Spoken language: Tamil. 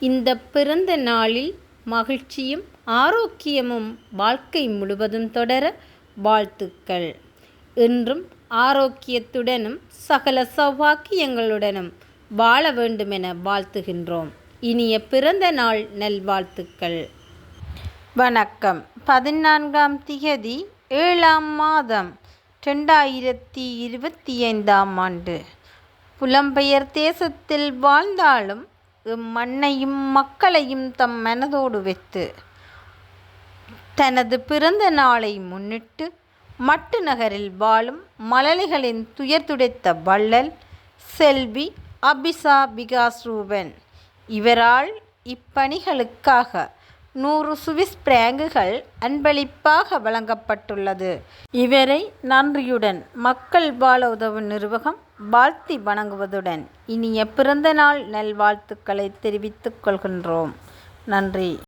இந்த பிறந்த நாளில் மகிழ்ச்சியும் ஆரோக்கியமும் வாழ்க்கை முழுவதும் தொடர வாழ்த்துக்கள். என்றும் ஆரோக்கியத்துடனும் சகல சௌபாக்கியங்களுடனும் வாழ வேண்டுமென வாழ்த்துகின்றோம். இனிய பிறந்த நாள் நல்வாழ்த்துக்கள். வணக்கம். பதினான்காம் திகதி ஏழாம் மாதம் ரெண்டாயிரத்தி இருபத்தி ஐந்தாம் ஆண்டு. புலம்பெயர் தேசத்தில் வாழ்ந்தாலும் மண்ணையும் மக்களையும் தம் மனதோடு வைத்து தனது பிறந்த நாளை முன்னிட்டு மட்டு நகரில் வாழும் மழலைகளின் துயர் துடைத்த வள்ளல் செல்வி அபிசா பிகாஸ் ரூபன் இவரால் இப்பணிகளுக்காக நூறு சுவிஸ் பிராங்குகள் அன்பளிப்பாக வழங்கப்பட்டுள்ளது. இவரை நன்றியுடன் மக்கள் வாழ உதவு நிறுவகம் வாழ்த்தி வணங்குவதுடன் இனிய பிறந்தநாள் நல்வாழ்த்துக்களை தெரிவித்துக் கொள்கின்றோம். நன்றி.